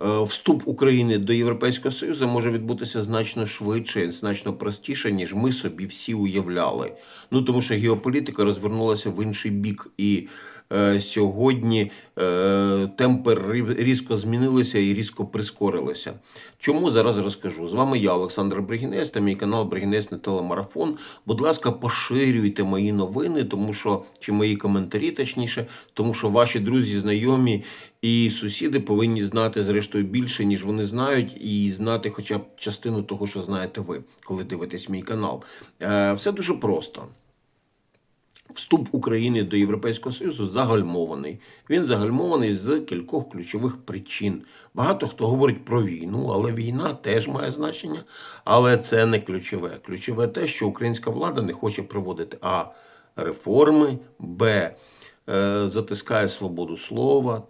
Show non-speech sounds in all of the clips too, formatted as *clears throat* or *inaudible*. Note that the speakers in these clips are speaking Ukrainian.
е, вступ України до Європейського Союзу може відбутися значно швидше, значно простіше, ніж ми собі всі уявляли. Ну тому що геополітика розвернулася в інший бік, і е, сьогодні е, темпи різко змінилися і різко прискорилися. Чому зараз розкажу? З вами я, Олександр Бригінець, та мій канал Бригінець на телемарафон. Будь ласка, поширюйте мої новини, тому що чи мої коментарі, точніше, тому що ваші друзі, знайомі і сусіди повинні знати зрештою більше, ніж вони знають, і знати хоча б частину того, що знаєте ви, коли дивитесь мій канал. Е, все дуже просто. Вступ України до Європейського Союзу загальмований. Він загальмований з кількох ключових причин. Багато хто говорить про війну, але війна теж має значення. Але це не ключове. Ключове те, що українська влада не хоче проводити а реформи, б е, затискає свободу слова,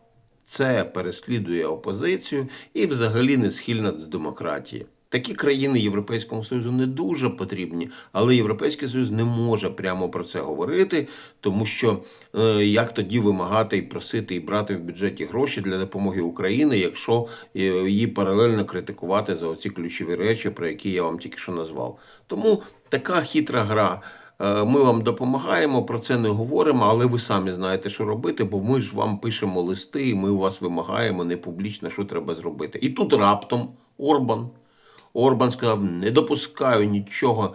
це переслідує опозицію і взагалі не схильна до демократії. Такі країни Європейському Союзу не дуже потрібні, але Європейський Союз не може прямо про це говорити, тому що е, як тоді вимагати і просити і брати в бюджеті гроші для допомоги Україні, якщо е, її паралельно критикувати за оці ключові речі, про які я вам тільки що назвав. Тому така хитра гра. Е, Ми вам допомагаємо, про це не говоримо, але ви самі знаєте, що робити, бо ми ж вам пишемо листи, і ми у вас вимагаємо не публічно, що треба зробити. І тут раптом Орбан. Орбан сказав: не допускаю нічого,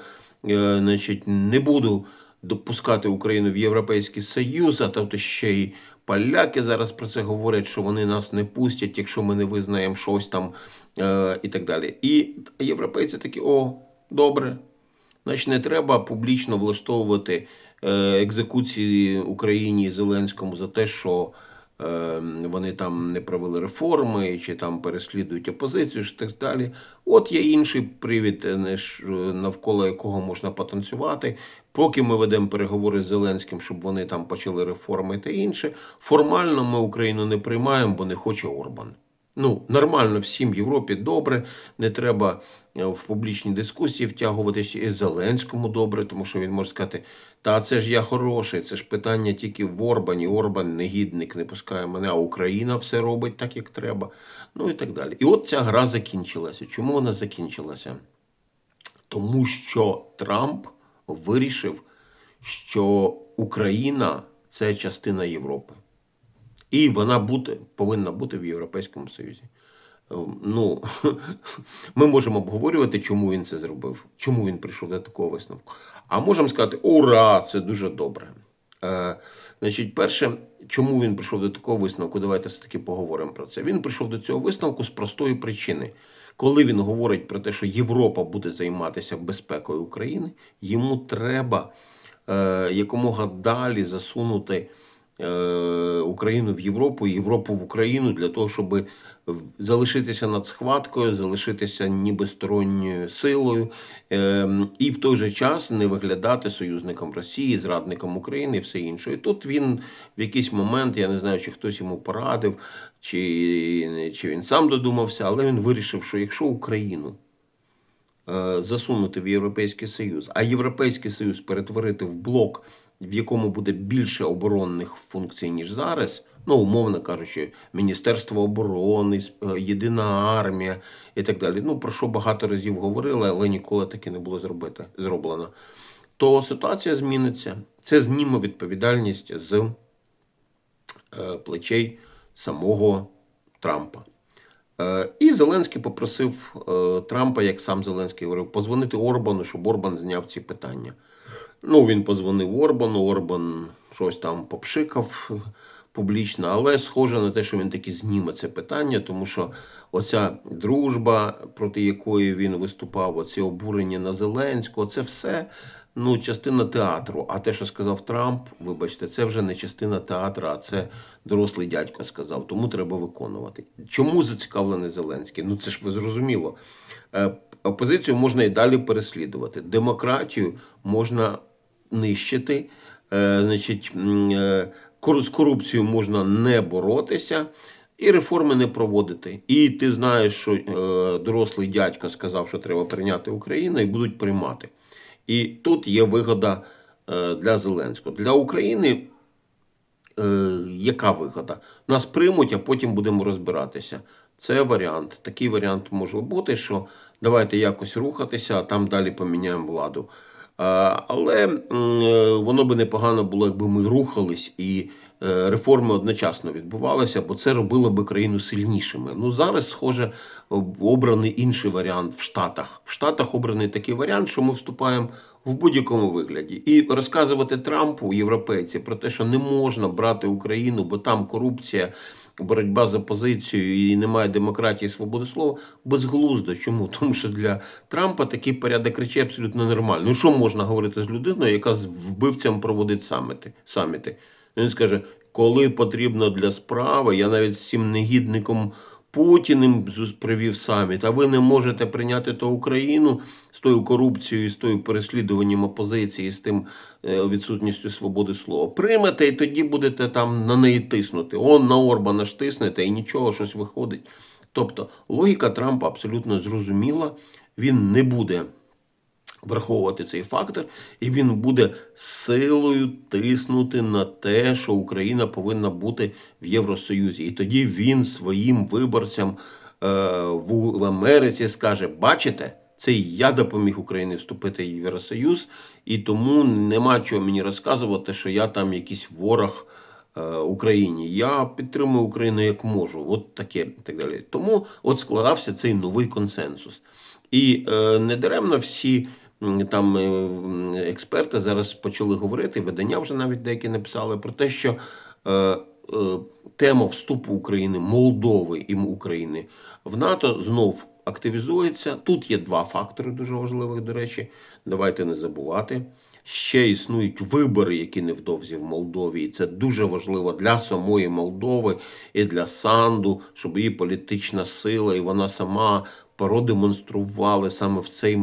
е, значить, не буду допускати Україну в Європейський Союз, а тут ще й поляки зараз про це говорять, що вони нас не пустять, якщо ми не визнаємо щось там е, і так далі. І європейці такі: о, добре, Значить, не треба публічно влаштовувати е, екзекуції Україні і Зеленському за те, що е, вони там не провели реформи чи там переслідують опозицію, чи так далі. От є інший привід, е, навколо якого можна потанцювати. Поки ми ведемо переговори з Зеленським, щоб вони там почали реформи та інше. Формально ми Україну не приймаємо, бо не хоче Орбан. Ну, нормально всім в Європі добре, не треба е, в публічні дискусії втягуватися і Зеленському добре, тому що він може сказати: та це ж я хороший, це ж питання тільки в Орбані. Орбан негідник, не пускає мене, а Україна все робить так, як треба. Ну і так далі. І от ця гра закінчилася. Чому вона закінчилася? Тому що Трамп вирішив, що Україна це частина Європи. І вона бути, повинна бути в Європейському Союзі. Е, Ну, *laughs* ми можемо обговорювати, чому він це зробив, чому він прийшов до такого висновку. А можемо сказати, ура, це дуже добре. Е, значить, перше, чому він прийшов до такого висновку? Давайте все-таки поговоримо про це. Він прийшов до цього висновку з простої причини. Коли він говорить про те, що Європа буде займатися безпекою України, йому треба е, якомога далі засунути Україну в Європу, Європу в Україну для того, щоб залишитися над схваткою, залишитися ніби сторонньою силою, е, і в той же час не виглядати союзником Росії, зрадником України і все інше. І тут він в якийсь момент, я не знаю, чи хтось йому порадив, чи, чи він сам додумався, але він вирішив, що якщо Україну е, засунути в Європейський Союз, а Європейський Союз перетворити в блок, в якому буде більше оборонних функцій, ніж зараз. Ну, умовно кажучи, Міністерство оборони, е, Єдина армія і так далі. Ну, про що багато разів говорили, але ніколи таки не було зробити, зроблено. То ситуація зміниться. Це зніме відповідальність з е, плечей самого Трампа. Е, І Зеленський попросив Трампа, як сам Зеленський говорив, позвонити Орбану, щоб Орбан зняв ці питання. Ну, він позвонив Орбану, Орбан щось там попшикав публічно, але схоже на те, що він таки зніме це питання, тому що оця дружба, проти якої він виступав, оці обурення на Зеленського, це все ну, частина театру. А те, що сказав Трамп, вибачте, це вже не частина театру, а це дорослий дядько сказав. Тому треба виконувати. Чому зацікавлений Зеленський? Ну це ж ви зрозуміло. Е, Опозицію можна і далі переслідувати. Демократію можна нищити. Е, Значить, е, з корупцією можна не боротися. І реформи не проводити. І ти знаєш, що е, дорослий дядько сказав, що треба прийняти Україну, і будуть приймати. І тут є вигода для Зеленського. Для України яка вигода? Нас приймуть, а потім будемо розбиратися. Це варіант. Такий варіант може бути, що давайте якось рухатися, а там далі поміняємо владу. А, Але е, воно би непогано було, якби ми рухались і е, реформи одночасно відбувалися, бо це робило би країну сильнішими. Ну зараз, схоже, обраний інший варіант в Штатах. В Штатах обраний такий варіант, що ми вступаємо в будь-якому вигляді. І розказувати Трампу, європейці, про те, що не можна брати Україну, бо там корупція, боротьба за позицію і немає демократії, свободи слова, безглуздо. Чому? *laughs* Тому що для Трампа такий порядок речей абсолютно нормальний. Ну що можна говорити з людиною, яка з вбивцям проводить саміти? саміти? Він скаже, коли потрібно для справи, я навіть з цим негідником Путіним привів саміт, а ви не можете прийняти ту Україну з тою корупцією, з тою переслідуванням опозиції, з тим е, відсутністю свободи слова. Приймете і тоді будете там на неї тиснути. Он на Орбана ж тиснете і нічого, щось виходить. Тобто логіка Трампа абсолютно зрозуміла. Він не буде враховувати цей фактор, і він буде силою тиснути на те, що Україна повинна бути в Євросоюзі. І тоді він своїм виборцям е, в, в Америці скаже: бачите, це я допоміг Україні вступити в Євросоюз, і тому нема чого мені розказувати, що я там якийсь ворог. е, Україні. Я підтримую Україну як можу. От таке і так далі. Тому от складався цей новий консенсус. І е, недаремно всі там експерти зараз почали говорити, видання вже навіть деякі написали про те, що е, е, тема вступу України, Молдови і України в НАТО знов активізується. Тут є два фактори дуже важливих, до речі. Давайте не забувати. Ще існують вибори, які невдовзі в Молдові. І це дуже важливо для самої Молдови і для Санду, щоб її політична сила і вона сама продемонстрували саме в цей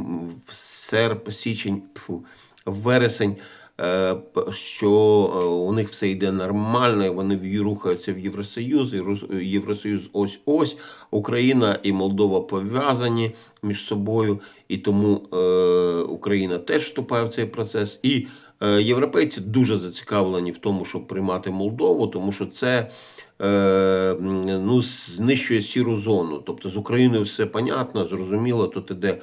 в серп, січень, пфу, вересень, е, що е, у них все йде нормально, вони рухаються в Євросоюз, Євросоюз ось ось. Україна і Молдова пов'язані між собою, і тому е, Україна теж вступає в цей процес. І європейці дуже зацікавлені в тому, щоб приймати Молдову, тому що це ну, знищує сіру зону. Тобто з Україною все понятно, зрозуміло, тут іде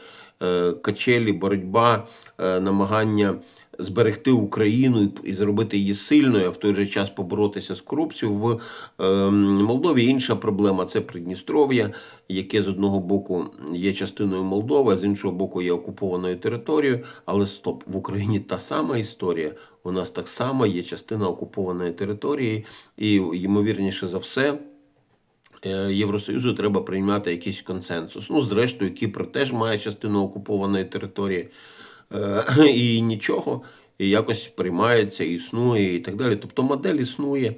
качелі, боротьба, е, намагання зберегти Україну і, зробити її сильною, а в той же час поборотися з корупцією. В е, Молдові інша проблема це Придністров'я, яке з одного боку є частиною Молдови, а з іншого боку є окупованою територією. Але стоп, в Україні та сама історія. У нас так само є частина окупованої території, і ймовірніше за все. Е, Євросоюзу треба приймати якийсь консенсус. Ну, зрештою, Кіпр теж має частину окупованої території, Е, *clears throat* і нічого, і якось приймається, існує і так далі. Тобто модель існує.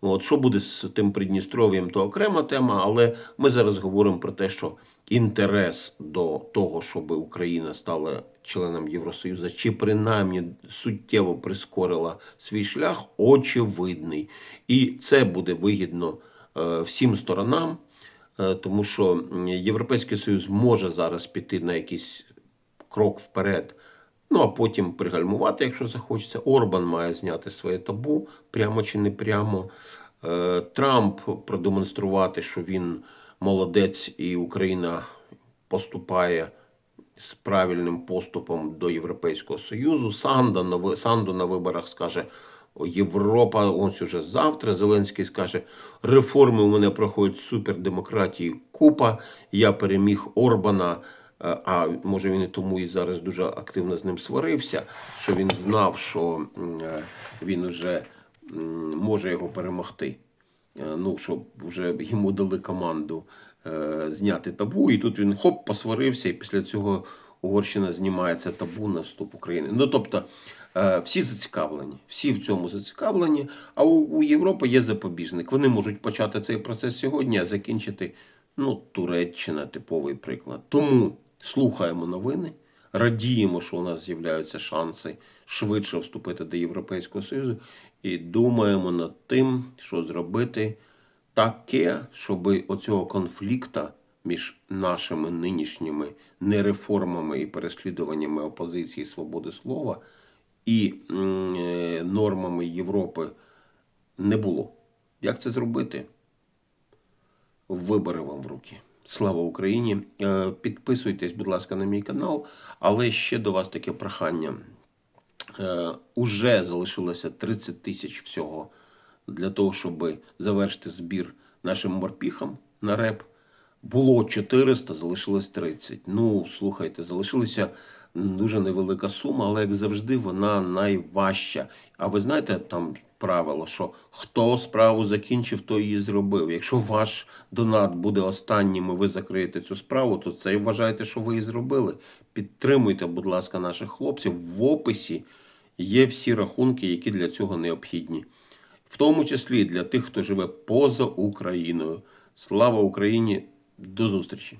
От, що буде з тим Придністров'ям, то окрема тема, але ми зараз говоримо про те, що інтерес до того, щоб Україна стала членом Євросоюзу, чи принаймні суттєво прискорила свій шлях, очевидний. І це буде вигідно всім сторонам, е, тому що Європейський Союз може зараз піти на якийсь крок вперед. Ну, а потім пригальмувати, якщо захочеться. Орбан має зняти своє табу прямо чи не прямо. Е, Трамп продемонструвати, що він молодець і Україна поступає з правильним поступом до Європейського Союзу. Санда Санду на виборах скаже. «О, Європа, ось уже завтра. Зеленський скаже: реформи у мене проходять супердемократії купа. Я переміг Орбана. Е, А може він і тому і зараз дуже активно з ним сварився, що він знав, що е, він вже може його перемогти. Е, Ну, щоб вже йому дали команду зняти табу, і тут він хоп, посварився, і після цього Угорщина знімає це табу на вступ України. Ну тобто всі зацікавлені, всі в цьому зацікавлені. А у, у Європи є запобіжник. Вони можуть почати цей процес сьогодні, а закінчити ну, Туреччина, типовий приклад. Тому слухаємо новини, радіємо, що у нас з'являються шанси швидше вступити до Європейського Союзу, і думаємо над тим, що зробити таке, щоб оцього конфлікта між нашими нинішніми нереформами і переслідуваннями опозиції свободи слова і е, нормами Європи не було. Як це зробити? вибори вам в руки. Слава Україні! Е, Підписуйтесь, будь ласка, на мій канал, але ще до вас таке прохання. Е, Уже залишилося 30 тисяч всього для того, щоб завершити збір нашим морпіхам на реп. Було 400, залишилось 30. Ну, слухайте, залишилася дуже невелика сума, але як завжди, вона найважча. А ви знаєте там правило, що хто справу закінчив, той її зробив. Якщо ваш донат буде останнім і ви закриєте цю справу, то це і вважайте, що ви її зробили. Підтримуйте, будь ласка, наших хлопців. В описі є всі рахунки, які для цього необхідні. В тому числі для тих, хто живе поза Україною. Слава Україні! До зустрічі!